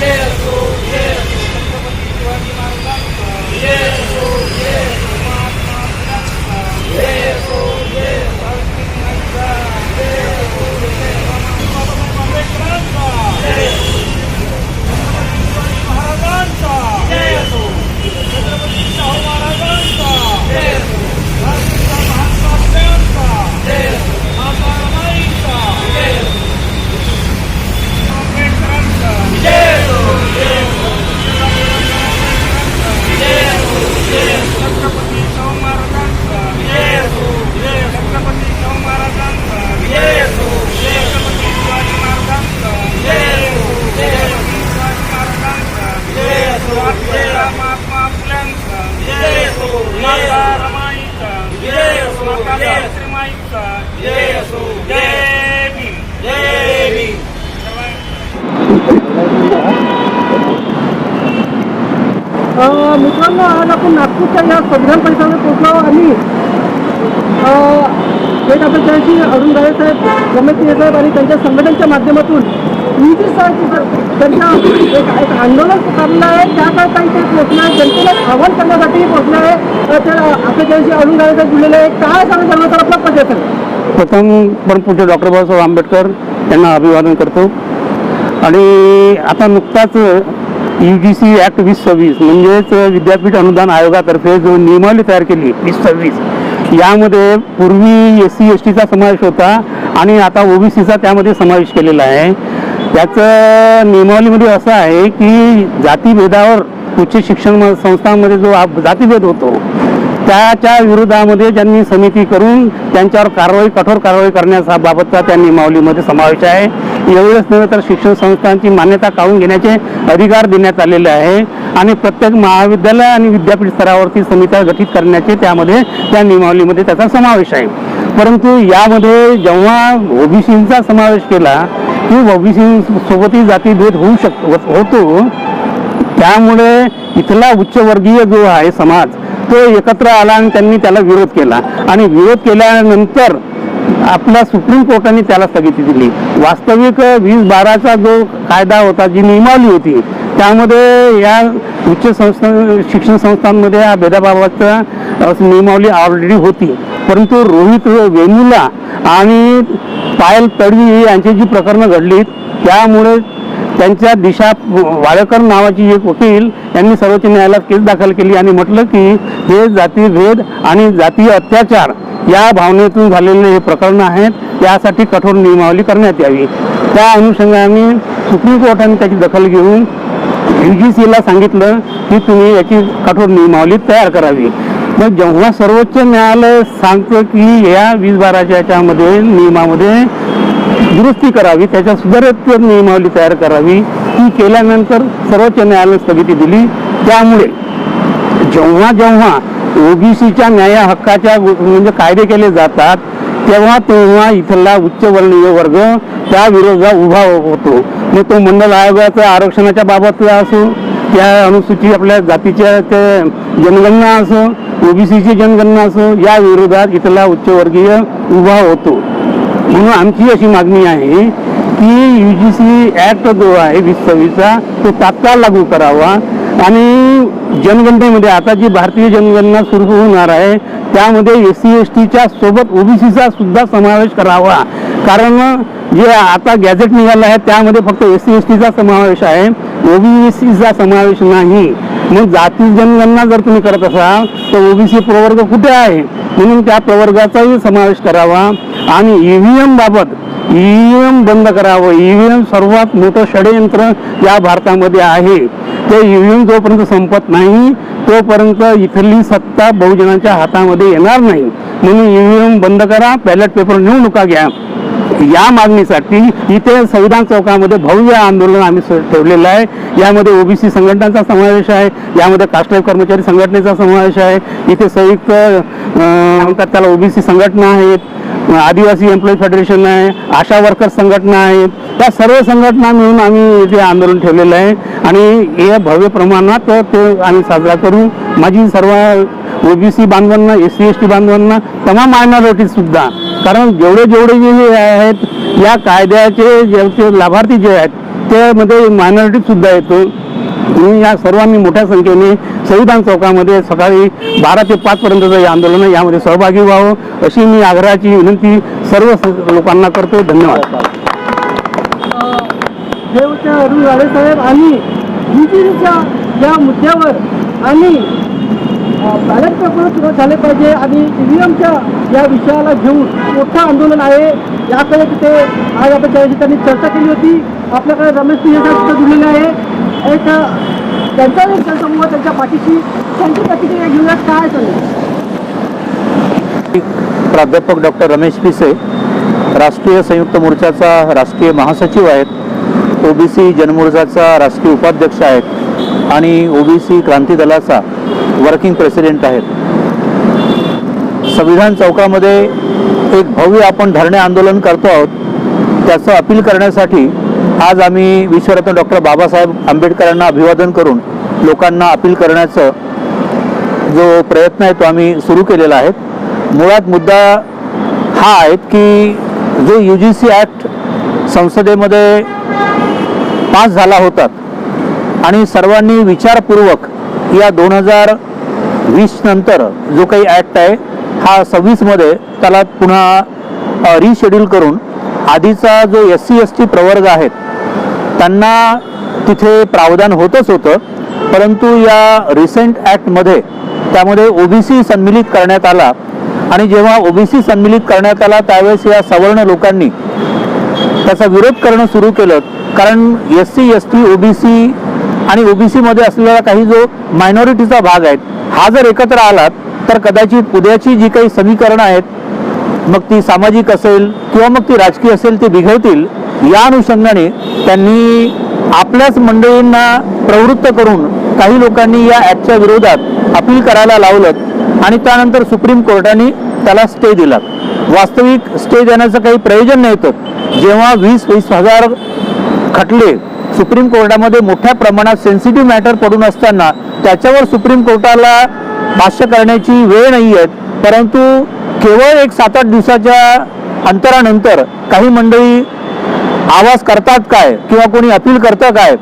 Maharaj oh, मित्रांनो आज आपण नागपूरच्या या संविधान परिषदेत पोहोचलो आणि अ, थेट आपण त्यांची अरुण गाळे साहेब रमेश सिंह साहेब आणि त्यांच्या संघटनेच्या माध्यमातून विविध त्यांच्या एक एक आंदोलन पुकारलं आहे. त्या काही ते पोहोचलं आहे. जनतेला आव्हान करण्यासाठी पोहोचलं आहे. तर आपल्या त्यांची अरुण गाळे साहेब बोललेले आहे काय सांगू झालं तर आपला प्रयत्न प्रथम परमपूज्य डॉक्टर बाबासाहेब आंबेडकर यांना अभिवादन करतो. आणि आता नुकताच यू जी सी ॲक्ट वीस सव्वीस म्हणजेच विद्यापीठ अनुदान आयोगातर्फे जो नियमावली तयार केली वीस सव्वीस यामध्ये पूर्वी एस सी एस टीचा समावेश होता आणि आता ओबीसीचा त्यामध्ये समावेश केलेला आहे. त्याचं नियमावलीमध्ये असं आहे की जातीभेदावर उच्च शिक्षण म- संस्थांमध्ये जो जातीभेद होतो त्याच्या विरोधामध्ये ज्यांनी समिती करून त्यांच्यावर कारवाई कठोर कारवाई करण्याचा बाबतचा त्या नियमावलीमध्ये समावेश आहे. एवढंच नव्हे तर शिक्षण संस्थांची मान्यता काढून घेण्याचे अधिकार देण्यात आलेले आहे. आणि प्रत्येक महाविद्यालय आणि विद्यापीठ स्तरावरती समित्या गठीत करण्याचे त्यामध्ये त्या नियमावलीमध्ये त्याचा समावेश आहे. परंतु यामध्ये जेव्हा ओबीसींचा समावेश केला की ओबीसींसोबतही जातीभेद होऊ शक होतो त्यामुळे इथला उच्चवर्गीय जो आहे समाज तो एकत्र आला आणि त्यांनी त्याला विरोध केला. आणि विरोध केल्यानंतर आपल्या सुप्रीम कोर्टाने त्याला स्थगिती दिली. वास्तविक वीस बाराचा जो कायदा होता जी नियमावली होती त्यामध्ये या उच्च संस्था शिक्षण संस्थांमध्ये या भेदाभावाचा नियमावली ऑलरेडी होती. परंतु रोहित वेमुला आणि पायल तडवी यांची जी प्रकरणं घडली त्यामुळे त्यांच्या दिशा वाळकर नावाची एक वकील यांनी सर्वोच्च न्यायालयात केस दाखल केली आणि म्हटलं की हे जातीभेद आणि जातीय अत्याचार या भावनेतून झालेले हे प्रकरण आहेत. यासाठी कठोर नियमावली करण्यात यावी. त्या अनुषंगाने सुप्रीम कोर्टाने त्याची दखल घेऊन यू जी सीला सांगितलं की तुम्ही याची कठोर नियमावली तयार करावी. मग जेव्हा सर्वोच्च न्यायालय सांगतं की या वीज बाराच्या याच्यामध्ये नियमामध्ये दुरुस्ती करावी त्याच्या सुधारित नियमावली तयार करावी ती केल्यानंतर सर्वोच्च न्यायालय स्थगिती दिली. त्यामुळे जेव्हा जेव्हा ओबीसीच्या न्याय हक्काच्या म्हणजे कायदे केले जातात तेव्हा तेव्हा इथला उच्चवर्णीय वर्ग त्या विरोधात उभा हो- होतो. मग तो मंडल आयोगाचा आरक्षणाच्या बाबतला असो त्या अनुसूचित आपल्या जातीच्या ते जनगणना असो ओबीसीची जनगणना असो या विरोधात इथला उच्चवर्गीय उभा होतो. म्हणून आमची अशी मागणी आहे की यू जी सी ॲक्ट जो आहे वीस सव्वीसचा तो तात्काळ लागू करावा आणि जनगणनेमध्ये आता जी भारतीय जनगणना सुरू होणार आहे त्यामध्ये एस सी एस टीच्या सोबत ओबीसीचा सुद्धा समावेश करावा. कारण जे आता गॅझेट निघालं आहे त्यामध्ये फक्त एस सी एस टीचा समावेश आहे. ओबीसीचा समावेश नाही. मग जाती जनगणना जर तुम्ही करत असाल तर ओबीसी प्रवर्ग कुठे आहे? म्हणून त्या प्रवर्गाचाही समावेश करावा. आणि ईव्हीएम बाबत ईव्हीएम बंद करावं. ईव्हीएम सर्वात मोठं षडयंत्र या भारतामध्ये आहे. ते ईव्हीएम जोपर्यंत संपत नाही तोपर्यंत इथली सत्ता बहुजनांच्या हातामध्ये येणार नाही. म्हणून ईव्हीएम बंद करा बॅलेट पेपर निवडणुका घ्या. या मागणीसाठी इथे संविधान चौकामध्ये भव्य आंदोलन आम्ही ठेवलेलं आहे. यामध्ये ओबीसी संघटनांचा समावेश आहे. यामध्ये कास्टलाईफ कर्मचारी संघटनेचा समावेश आहे. इथे संयुक्त म्हणतात त्याला ओबीसी संघटना आहेत. आदिवासी एम्प्लॉई फेडरेशन आहे. आशा वर्कर्स संघटना आहेत. त्या सर्व संघटना मिळून आम्ही इथे आंदोलन ठेवलेलं आहे. आणि या भव्य प्रमाणात ते आम्ही साजरा करू. माझी सर्व ओबीसी बांधवांना एस सी एस टी बांधवांना तमाम मायनॉरिटी सुद्धा. कारण जेवढे जेवढे जे आहेत या कायद्याचे जे लाभार्थी जे आहेत त्यामध्ये मायनॉरिटी सुद्धा येतो. म्हणून या सर्वांनी मोठ्या संख्येने संविधान चौकामध्ये सकाळी बारा ते पाच पर्यंतचं हे आंदोलन यामध्ये सहभागी व्हावं अशी मी आग्रहाची विनंती सर्व लोकांना करतो. धन्यवाद. देवच्या अरुण गाडे साहेब आणि बीजेपीच्या या मुद्द्यावर आणि बॅलेट पेपर सुरू झाले पाहिजे आणि ईव्हीएमच्या या विषयाला घेऊन मोठं आंदोलन आहे. याकडे तिथे आज आपण त्या त्यांनी चर्चा केली होती. आपल्याकडे रमेश सिंह दिलेले आहे. एक त्यांचा एक जनसमूह त्यांच्या पाठीशी. त्यांची प्रतिक्रिया घेऊया काय चालेल प्राध्यापक डॉक्टर रमेश पिसे राष्ट्रीय संयुक्त मोर्चाचा राष्ट्रीय महासचिव आहेत. ओबीसी जनमोर्चाचा राष्ट्रीय उपाध्यक्ष आहेत आणि ओबीसी क्रांती दलाचा वर्किंग प्रेसिडेंट आहेत. संविधान चौकामध्ये एक भव्य आपण धरणे आंदोलन करतो आहोत त्याचं अपील करण्यासाठी आज आम्ही विश्वरत्न डॉक्टर बाबासाहेब आंबेडकरांना अभिवादन करून लोकांना अपील करण्याचं जो प्रयत्न आहे तो आम्ही सुरू केलेला आहे. मुळात मुद्दा हा आहे की जो यू जी सी ॲक्ट संसदेमध्ये पास झाला होता. आणि सर्वांनी विचारपूर्वक या दोन हजार वीस नंतर जो काही ॲक्ट आहे हा सव्वीसमध्ये त्याला पुन्हा रिशेड्यूल करून आधीचा जो एस सी एस टी प्रवर्ग आहेत त्यांना तिथे प्रावधान होतच होतं. परंतु या रिसेंट ॲक्टमध्ये त्यामध्ये ओबीसी संमिलित करण्यात आला. आणि जेव्हा ओबीसी संमिलित करण्यात आला त्यावेळेस या सवर्ण लोकांनी त्याचा विरोध करणं सुरू केलं. कारण S C S T OBC आणि ओबीसीमध्ये असलेला काही जो मायनॉरिटीचा भाग आहे हा जर एकत्र आलात तर कदाचित उद्याची जी काही समीकरणं आहेत मग ती सामाजिक असेल किंवा मग ती राजकीय असेल ती बिघडतील या अनुषंगाने त्यांनी आपल्याच मंडळींना प्रवृत्त करून काही लोकांनी या ॲपच्या विरोधात अपील करायला लावलं आणि त्यानंतर सुप्रीम कोर्टाने त्याला स्टे दिला वास्तविक स्टे देण्याचं काही प्रयोजन नव्हतं जेव्हा वीस वीस हजार खटले सुप्रीम कोर्टामध्ये मोठ्या प्रमाणात सेन्सिटिव्ह मॅटर पडून असताना त्याच्यावर सुप्रीम कोर्टाला भाष्य करण्याची वेळ नाही आहे. परंतु केवळ एक सात आठ दिवसाच्या अंतरानंतर काही मंडळी आवाज करतात काय किंवा कोणी अपील करतं काय?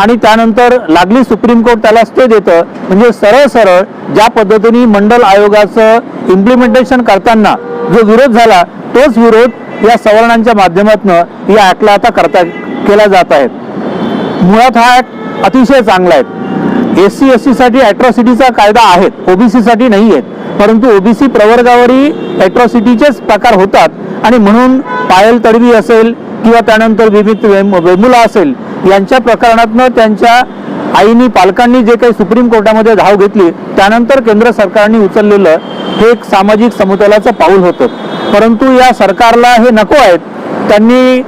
आणि त्यानंतर लागली सुप्रीम कोर्ट त्याला स्टे देतं. म्हणजे सरळ सरळ ज्या पद्धतीने मंडल आयोगाचं इम्प्लिमेंटेशन करताना जो विरोध झाला तोच विरोध या सवर्णांच्या माध्यमातून या ॲक्टला आता करता केला जात आहे. मुळात हा ॲक्ट अतिशय चांगला आहे. एस सी एससाठी अॅट्रॉसिटीचा कायदा आहेत. ओबीसीसाठी नाही आहेत परंतु ओबीसी प्रवर्गावरही अॅट्रॉसिटीचेच प्रकार होतात. आणि म्हणून पायल तडवी असेल किंवा त्यानंतर विमित वेम- वेमुला असेल यांच्या प्रकरणातनं त्यांच्या आईनी पालकांनी जे काही सुप्रीम कोर्टामध्ये धाव घेतली त्यानंतर केंद्र सरकारने उचललेलं हे एक सामाजिक समतोलाचं पाऊल होतं. परंतु या सरकारला हे नको आहेत. त्यांनी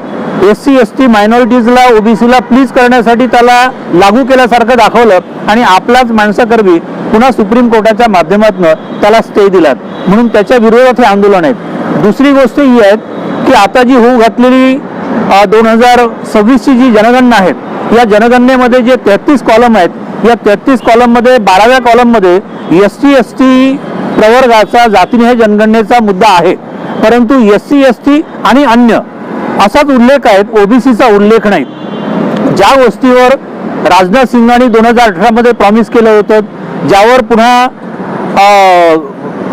एस सी एस टी मायनॉरिटीजला ओबीसीला प्लीज करण्यासाठी त्याला लागू केल्यासारखं दाखवलं आणि आपलाच माणसाकरवी पुन्हा सुप्रीम कोर्टाच्या माध्यमातून त्याला स्टे दिलात. म्हणून त्याच्या विरोधात हे आंदोलन आहेत दुसरी गोष्ट ही आहे की आता जी होऊ घातलेली दोन हजार सव्वीसची जी जनगणना आहेत या जनगणनेमध्ये जे तेहतीस कॉलम आहेत या तेहतीस कॉलममध्ये बाराव्या कॉलममध्ये एस टी एस टी प्रवर्गाचा जातीनिहाय जनगणनेचा मुद्दा आहे. परंतु एस सी एस टी आणि अन्य असाच उल्लेख आहेत ओबीसीचा उल्लेख नाही. ज्या गोष्टीवर राजनाथ सिंगांनी दोन हजार अठरामध्ये प्रॉमिस केलं होतं ज्यावर पुन्हा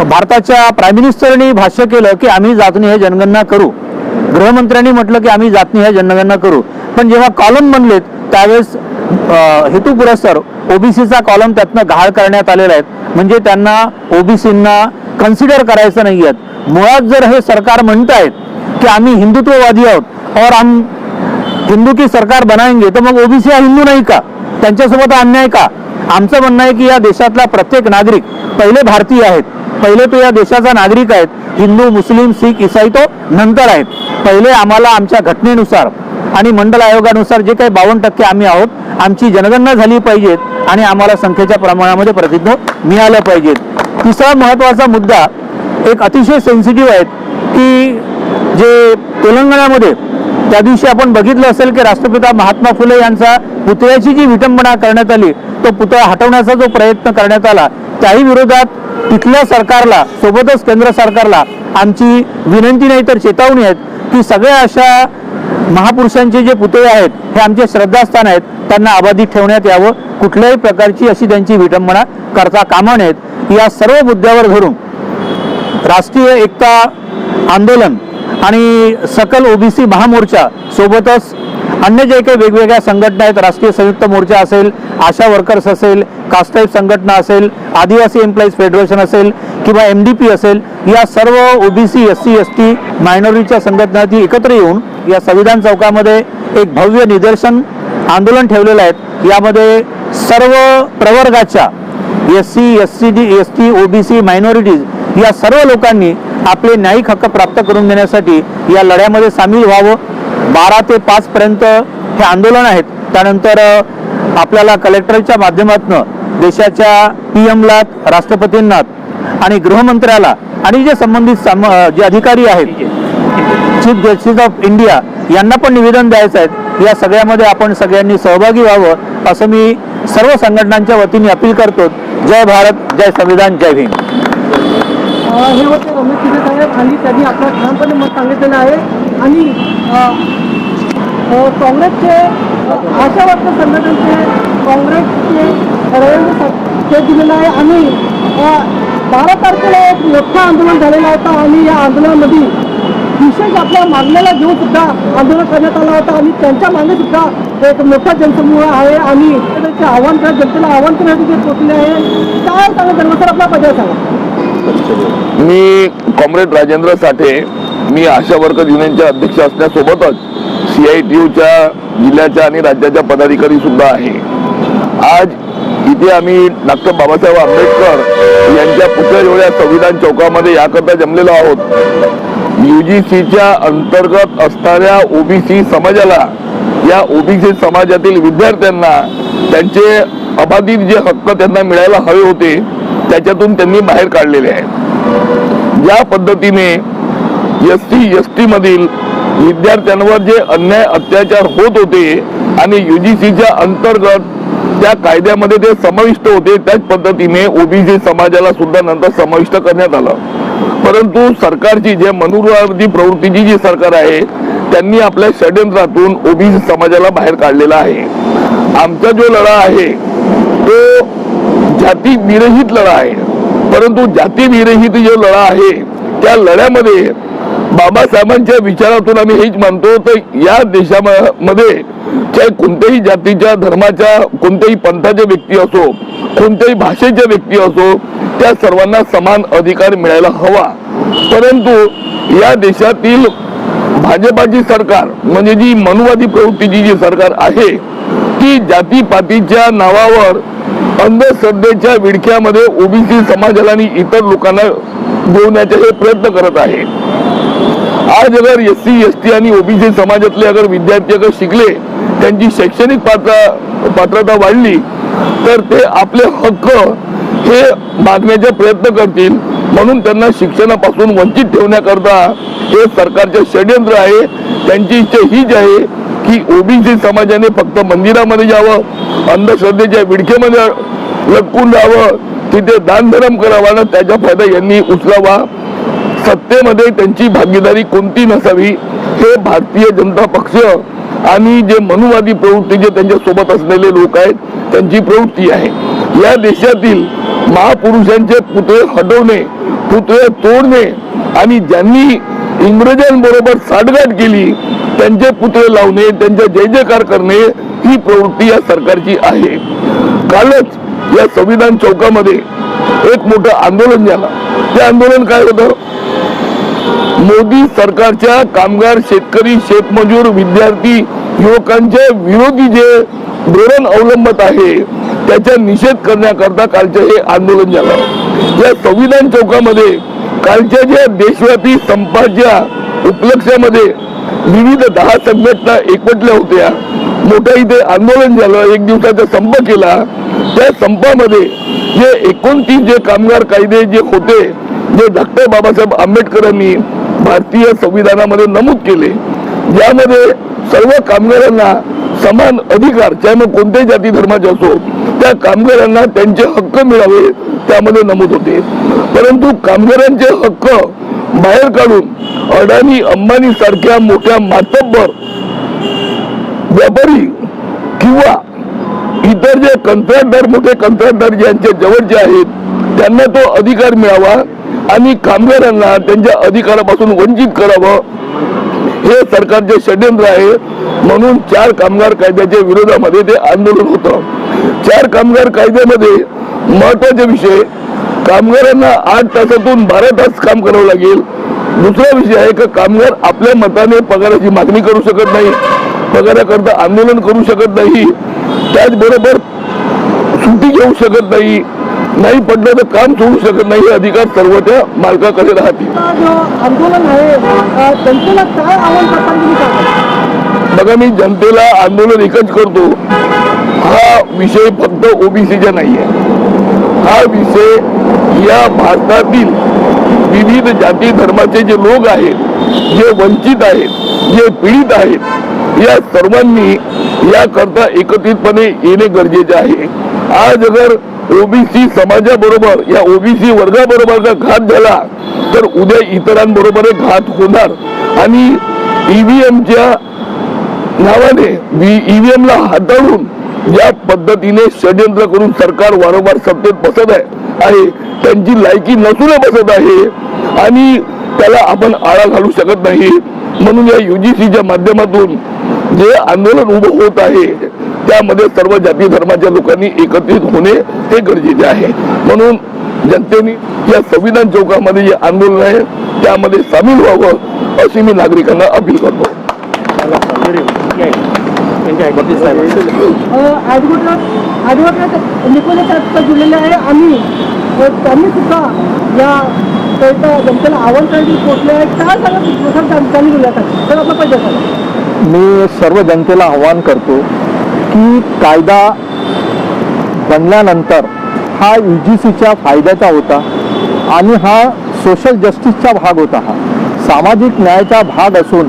भारताच्या प्राईम मिनिस्टरनी भाष्य केलं की आम्ही जातनिहाय जनगणना करू. गृहमंत्र्यांनी म्हटलं की आम्ही जात नाही ह्या जनगणना करू. पण जेव्हा कॉलम बनलेत त्यावेळेस अं, हेतू पुरस्सर ओबीसीचा कॉलम त्यातनं घाळ करण्यात आलेला आहे. म्हणजे त्यांना ओबीसींना कन्सिडर करायचं नाही आहेत. मुळात जर हे सरकार म्हणत आहेत की आम्ही हिंदुत्ववादी आहोत और आम हिंदू की सरकार बनाएंगे तर मग ओबीसी हा हिंदू नाही का? त्यांच्यासोबत अन्याय का? आमचं म्हणणं आहे की या देशातला प्रत्येक नागरिक पहिले भारतीय आहेत. पहिले तो या देशाचा नागरिक आहेत. हिंदू मुस्लिम शीख इसाई तो नंतर आहेत. पहिले आम्हाला आमच्या घटनेनुसार आणि मंडल आयोगानुसार जे काही बावन्न टक्के आम्ही आहोत आमची जनगणना झाली पाहिजेत आणि आम्हाला संख्येच्या प्रमाणामध्ये प्रतिज्ञ मिळालं पाहिजेत. तिसरा महत्त्वाचा मुद्दा एक अतिशय सेन्सिटिव्ह आहे की जे तेलंगणामध्ये त्या दिवशी आपण बघितलं असेल की राष्ट्रपिता महात्मा फुले यांचा पुतळ्याची जी विटंबना करण्यात आली तो पुतळा हटवण्याचा जो प्रयत्न करण्यात आला त्याही विरोधात तिथल्या सरकारला सोबतच केंद्र सरकारला आमची विनंती नाही तर चेतावणी आहेत की सगळ्या अशा महापुरुषांचे जे पुतळे आहेत हे आमचे श्रद्धास्थान आहेत त्यांना अबाधित ठेवण्यात यावं. कुठल्याही प्रकारची अशी त्यांची विटंबना करता कामा नयेत. या सर्व मुद्द्यावर धरून राष्ट्रीय एकता आंदोलन आणि सकल ओबीसी महामोर्चा सोबतच अन्य जे काही वेगवेगळ्या संघटना आहेत राष्ट्रीय संयुक्त मोर्चा असेल आशा वर्कर्स असेल कास्टाईप संघटना असेल आदिवासी एम्प्लॉईज फेडरेशन असेल किंवा एम डी पी असेल या सर्व OBC S C S T मायनॉरिटीच्या संघटना ती एकत्र येऊन या संविधान चौकामध्ये एक भव्य निदर्शन आंदोलन ठेवलेलं आहे. यामध्ये सर्व प्रवर्गाच्या S C S C D S T OBC minorities या सर्व लोकांनी आपले न्यायिक हक्क प्राप्त करून देण्यासाठी या लढ्यामध्ये सामील व्हावं. बारा ते पाच पर्यंत हे आंदोलन आहेत. त्यानंतर आपल्याला कलेक्टरच्या माध्यमातून देशाच्या पी एमला राष्ट्रपतींना आणि गृहमंत्र्याला आणि जे संबंधित जे अधिकारी आहेत चीफ जस्टिस ऑफ इंडिया यांना पण निवेदन द्यायचं आहे. या सगळ्यामध्ये आपण सगळ्यांनी सहभागी व्हावं असं मी सर्व संघटनांच्या वतीने अपील करतो. जय भारत जय संविधान जय भीम हे होते रमेश शिंदे साहेब आणि त्यांनी आपलं ठामपणे मत सांगितलेलं आहे. आणि काँग्रेसचे आशा वाटतं संघटनचे काँग्रेसचे रवींद्र ते दिलेलं आहे. आणि बारा तारखेला एक मोठं आंदोलन झालेलं होतं आणि या आंदोलनामध्ये विशेष आपल्या मागण्याला घेऊन सुद्धा आंदोलन करण्यात आलं होतं आणि त्यांच्या मागे सुद्धा एक मोठा जनसमूह आहे आणि त्याचे आव्हान जनतेला आव्हान करण्यासाठी ते पोचले आहे. काय सांगा जन्मसर आपला पदार्थ सांगा मी कॉम्रेड राजेंद्र साठे मी आशा वर्कर युनियनच्या अध्यक्ष असण्यासोबतच सी आय टी यूच्या जिल्ह्याच्या आणि राज्याच्या पदाधिकारी सुद्धा आहे. आज इथे आम्ही डॉक्टर बाबासाहेब आंबेडकर यांच्या पुतळ्या संविधान चौकामध्ये याकरता जमलेलो आहोत. युजीसीच्या अंतर्गत असणाऱ्या ओबीसी समाजाला या ओबीसी समाजातील विद्यार्थ्यांना त्यांचे अबाधित जे हक्क त्यांना मिळायला हवे होते त्याच्यातून त्यांनी बाहेर काढलेले आहेत. ज्या पद्धतीने एस सी एस टी मधील विद्यार्थ्यांवर जे अन्याय अत्याचार होत होते आणि युजीसीच्या अंतर्गत त्या कायद्यामध्ये ते समाविष्ट होते त्याच पद्धतीने ओबीसी समाजाला सुद्धा नंतर समाविष्ट करण्यात आलं. परंतु सरकारची जे मनुवादी प्रवृत्तीची जी सरकार आहे त्यांनी आपल्या षडयंत्रातून ओबीसी समाजाला बाहेर काढलेला आहे. आमचा जो लढा आहे जाती विरहित लढा आहे. परंतु जाती विरहित जो लढा आहे त्या लढ्यामध्ये बाबासाहेबांच्या विचारातून आम्ही हेच मानतो तर या देशामध्ये चाहे कोणत्याही जातीच्या धर्माच्या कोणत्याही पंथाचे व्यक्ती असो कोणत्याही भाषेच्या व्यक्ती असो त्या सर्वांना समान अधिकार मिळायला हवा. परंतु या देशातील भाजपाची सरकार म्हणजे जी मनुवादी प्रवृत्तीची जी सरकार आहे ती जातीपातीच्या नावावर अंधश्रद्धेच्या विडख्यामध्ये ओबीसी समाजाला आणि इतर लोकांना जोडण्याचे हे प्रयत्न करत आहे. आज अगर एस सी एस टी आणि ओबीसी समाजातले अगर विद्यार्थी अगर शिकले त्यांची शैक्षणिक पात्र पात्रता वाढली तर ते आपले हक्क हे मागण्याचा प्रयत्न करतील. म्हणून त्यांना शिक्षणापासून वंचित ठेवण्याकरता हे सरकारचे षडयंत्र आहे. त्यांची इच्छा हीच आहे की ओबीसी समाजाने फक्त मंदिरामध्ये जावं अंधश्रद्धेच्या विडकेमध्ये लटकून राहावं तिथे दानधर्म करावा ना त्याचा फायदा यांनी उचलावा. सत्तेमध्ये त्यांची भागीदारी कोणती नसावी हे भारतीय जनता पक्ष आणि जे मनुवादी प्रवृत्ती जे त्यांच्यासोबत असलेले लोक आहेत त्यांची प्रवृत्ती आहे. या देशातील महापुरुषांचे पुतळे हटवणे पुतळे तोडणे आणि ज्यांनी इंग्रजांबरोबर साठगाठ केली त्यांचे पुतळे लावणे त्यांचा जय जयकार करणे ही प्रवृत्ती या सरकारची आहे. कालच या संविधान चौकामध्ये एक मोठं आंदोलन झालं. ते आंदोलन काय होतं? मोदी सरकारच्या कामगार शेतकरी शेतमजूर विद्यार्थी युवकांचे विरोधी जे धोरण अवलंबत आहे त्याचा निषेध करण्याकरता कालचं हे आंदोलन झालं. या संविधान चौकामध्ये कालच्या ज्या देशव्यापी संपाच्या उपलक्षामध्ये विविध दहा संघटना एकवटल्या होत्या. मोठं इथे आंदोलन झालं एक दिवसाचा संप केला. त्या संपामध्ये जे एकोणतीस जे कामगार कायदे जे होते जे डॉक्टर बाबासाहेब आंबेडकरांनी भारतीय संविधानामध्ये नमूद केले ज्यामध्ये सर्व कामगारांना समान अधिकार चाहे मग कोणत्याही जाती धर्माचे असो त्या कामगारांना त्यांचे हक्क मिळावे त्यामध्ये नमूद होते. परंतु कामगारांचे हक्क बाहेर काढून अडाणी अंबानी सारख्या मोठ्या मातब्बर व्यापारी किंवा इतर जे कंत्राटदार मोठे कंत्राटदार ज्यांच्या जवळचे आहेत त्यांना तो अधिकार मिळावा आणि कामगारांना त्यांच्या अधिकारापासून वंचित करावं. हे सरकारचे षड्यंत्र आहे. म्हणून चार कामगार कायद्याच्या विरोधामध्ये ते आंदोलन होतं. चार कामगार कायद्यामध्ये महत्त्वाचे विषय कामगारांना आठ तासातून बारा तास काम करावं लागेल. दुसरा विषय आहे की कामगार आपल्या मताने पगाराची मागणी करू शकत नाही पगाराकरता आंदोलन करू शकत नाही त्याचबरोबर सुट्टी घेऊ शकत नाही नाही पडलं तर काम सोडू शकत नाही हे अधिकार सर्व त्या मालकाकडे राहतील. बघा मी जनतेला आंदोलन एकच करतो. हा विषय फक्त ओबीसीचा नाही आहे हा विषय या भारतातील विविध जाती धर्माचे जे लोक आहेत जे वंचित आहेत जे पीडित आहेत या सर्वांनी याकरता एकत्रितपणे येणे गरजेचे आहे. आज अगर ओबीसी समाजाबरोबर या ओबीसी वर्गाबरोबर जर घात झाला तर उद्या इतरांबरोबर घात होणार. आणि ईव्हीएमच्या नावाने ईव्हीएमला हाताळून ज्या पद्धतीने षडयंत्र करून सरकार वारंवार सत्तेत बसत आहे त्यांची लायकी नसून बसत आहे आणि त्याला आपण आळा घालू शकत नाही. म्हणून या युजीसीच्या माध्यमातून जे आंदोलन उभं होत आहे त्यामध्ये सर्व जाती धर्माच्या लोकांनी एकत्रित होणे हे गरजेचे आहे. म्हणून जनतेने या संविधान चौकामध्ये जे आंदोलन आहे त्यामध्ये सामील व्हावं अशी मी नागरिकांना अपील करतो. ॲडव्होकेट ॲडव्होकेट निकोले साहेब जुळलेले आहे. आम्ही अ, त्यांनी सुद्धा या जनतेला आव्हान करण्यासाठी पोहोचले आहे. काय सांगा त्यांनी बोलण्यासाठी तर आपलं पाहिजे मी सर्व जनतेला आव्हान करतो की कायदा बनल्यानंतर हा यू जी सीच्या फायद्याचा होता आणि हा सोशल जस्टिसचा भाग होता. हा. सामाजिक न्यायाचा भाग असून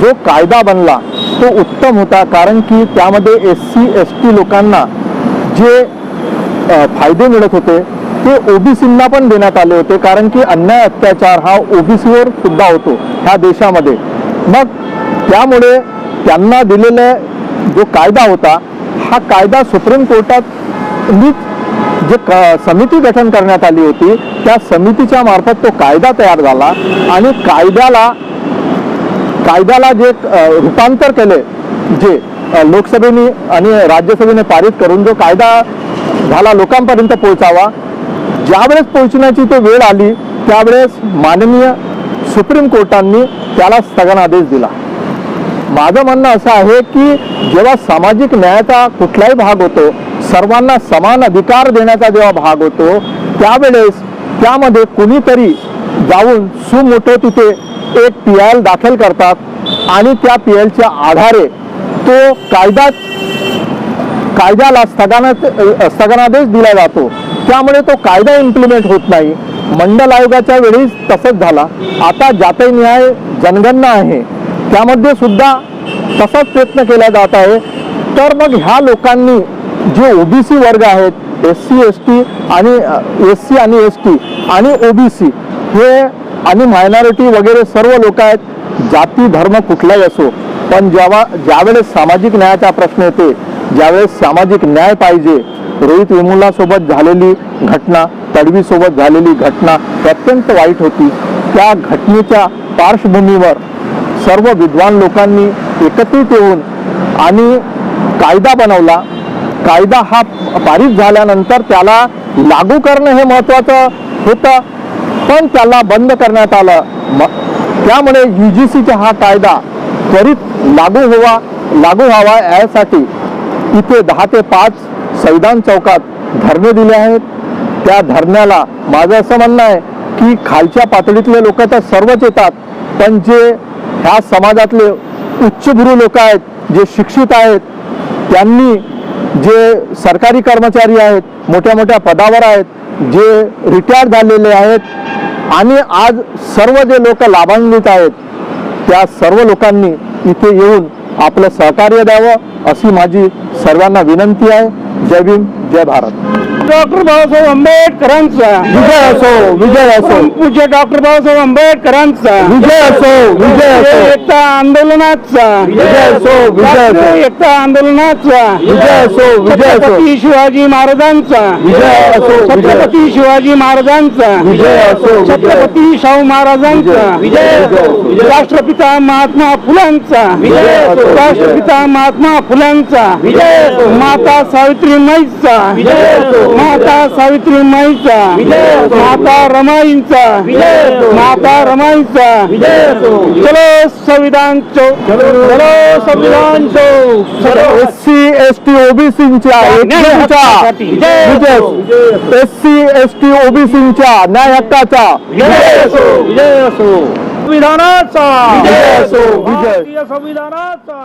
जो कायदा बनला तो उत्तम होता कारण की त्यामध्ये एस सी एस टी लोकांना जे फायदे मिळत होते ते ओबीसींना पण देण्यात आले होते कारण की अन्याय अत्याचार हा ओबीसीवर सुद्धा होतो ह्या देशामध्ये. मग त्यामुळे त्यांना दिलेला जो कायदा होता हा कायदा सुप्रीम कोर्टात नीच जे क समिती गठन करण्यात आली होती त्या समितीच्या मार्फत तो कायदा तयार झाला आणि कायद्याला कायद्याला जे रूपांतर केले जे लोकसभेने आणि राज्यसभेने पारित करून जो कायदा झाला लोकांपर्यंत पोहोचावा ज्यावेळेस पोहोचण्याची तो वेळ आली त्यावेळेस माननीय सुप्रीम कोर्टांनी त्याला स्थगनादेश दिला. माझं म्हणणं असं आहे की जेव्हा सामाजिक न्यायाचा कुठलाही भाग होतो सर्वांना समान अधिकार देण्याचा जेव्हा भाग होतो त्यावेळेस त्यामध्ये कुणीतरी जाऊन सुमोठो तिथे एक पी एल दाखल करतात आणि त्या पी एलच्या आधारे तो कायदा कायद्याला स्थगना स्थगनादेश दिला जातो. त्यामुळे तो कायदा इम्प्लिमेंट होत नाही. मंडल आयोगाच्या वेळी तसंच झाला. आता जाते न्याय जनगणना आहे त्यामध्ये सुद्धा तसाच प्रयत्न केला जात आहे. तर मग ह्या लोकांनी जे ओबीसी वर्ग आहेत एस सी एस टी आणि एस सी आणि एस टी आणि ओबीसी हे आणि मायनॉरिटी वगैरे सर्व लोक आहेत जाती धर्म कुठलाही असो पण जेव्हा ज्यावेळेस सामाजिक न्यायाचा प्रश्न येते ज्यावेळेस सामाजिक न्याय पाहिजे रोहित वेमुलासोबत झालेली घटना तडवीसोबत झालेली घटना अत्यंत वाईट होती. त्या घटनेच्या पार्श्वभूमीवर सर्व विद्वान लोकांनी एकत्रित येऊन आणि कायदा बनवला. कायदा हा पारित झाल्यानंतर त्याला लागू करणं हे महत्वाचं होतं. पण त्याला बंद करण्यात आलं. त्यामुळे यू जी सीचा हा कायदा त्वरित लागू व्हावा लागू व्हावा यासाठी इथे दहा ते पाच संविधान चौकात धरणे दिले आहेत. त्या धरण्याला माझं असं म्हणणं आहे की खालच्या पातळीतले लोक तर सर्वच येतात पण जे ह्या समाजातले उच्चभ्रू लोक आहेत जे शिक्षित आहेत त्यांनी जे सरकारी कर्मचारी आहेत मोठ्या मोठ्या पदावर आहेत जे रिटायर झालेले आहेत आणि आज सर्व जे लोक लाभान्वित आहेत त्या सर्व लोकांनी इथे येऊन आपलं सहकार्य द्यावं अशी माझी सर्वांना विनंती आहे. जय भीम जय भारत. डॉक्टर बाबासाहेब आंबेडकरांचा विजय असो विजय असो पूज्य डॉक्टर बाबासाहेब आंबेडकरांचा विजय असो विजय असो एकता आंदोलनाचा विजय असो विजय असो एकता आंदोलनाचा विजय असो विजय असो छत्रपती शिवाजी महाराजांचा विजय असो छत्रपती शिवाजी महाराजांचा विजय असो छत्रपती शाहू महाराजांचा विजय असो राष्ट्रपिता महात्मा फुलांचा विजय असो. राष्ट्रपिता महात्मा फुलांचा विजय असो. माता सावित्री माईचा विजय असो. माता सावित्री माईचा. माता रमाईंचा. माता रमाईचा. चलो संविधान चौक चलो. Samvidhan Chowk S C S T ओबीसीच्या विजय. एस सी एस टी ओबीसीच्या न्याय हक्काचा संविधानाचा. संविधानाचा.